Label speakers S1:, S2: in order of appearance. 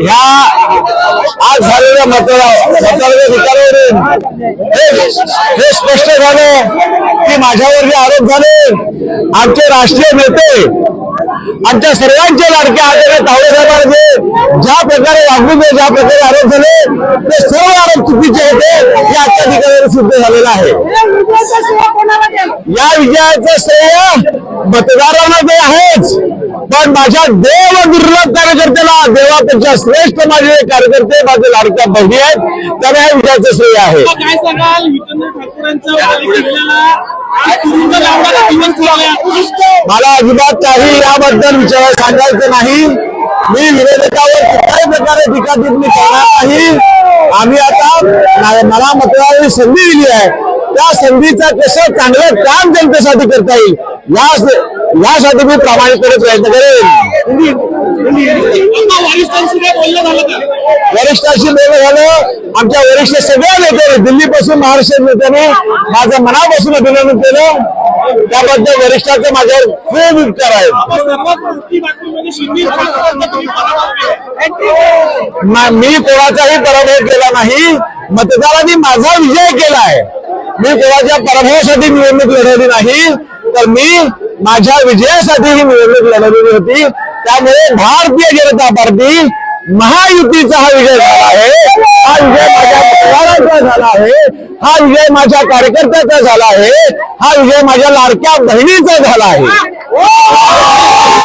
S1: ह्या आज झालेल्या मतदार मतदाराच्या हे स्पष्ट झालं की माझ्यावर जे आरोप झाले. आमचे राष्ट्रीय नेते आमच्या सर्वांचे लाडके आलेले तावडे साहेबांचे ज्या प्रकारे वागणूक ज्या प्रकारे आरोप झाले ते सर्व आरोप चुकीचे होते हे आजच्या निकालावर सिद्ध झालेलं आहे. या विजयाचं श्रेय मतदारांना ते आहेच. पण माझ्या देव दुर्लभ कार्यकर्त्याला देवापेक्षा श्रेष्ठ माझे कार्यकर्ते माझे लाडक्या बहिणी आहेत. त्यांना या विजयाचं श्रेय आहे.
S2: काय सांगाल.
S1: मला अजिबात काही याबद्दल विचार सांगायचं नाही. मी विरोधकावर कुठल्याही प्रकारे टीका टिप्पणी करणार नाही. आम्ही आता मला मतदारांनी संधी दिली आहे. त्या संधीचं कसं चांगलं काम जनतेसाठी करता येईल या यासाठी मी प्रामाणिकपणे प्रयत्न करेन.
S2: वरिष्ठांशी बोलणं झालं.
S1: आमच्या वरिष्ठ सगळ्या नेत्यांनी दिल्लीपासून महाराष्ट्र नेत्यांनी माझं मनापासून अभिनंदन केलं. त्याबद्दल वरिष्ठांचे माझ्यावर खूप उपचार आहेत. मी कोणाचाही पराभव केला नाही. मतदारांनी माझा विजय केला आहे मी कोणाच्या पराभवासाठी निवडणूक लढवली नाही. तर मी माझ्या विजयासाठी ही निवडणूक लढवलेली होती. त्यामुळे भारतीय जनता पार्टी महायुतीचा हा विजय झाला आहे. हा विजय माझ्या मतदारांचा झाला आहे. हा विजय माझ्या कार्यकर्त्याचा झाला आहे. हा विजय माझ्या लाडक्या बहिणीचा झाला आहे.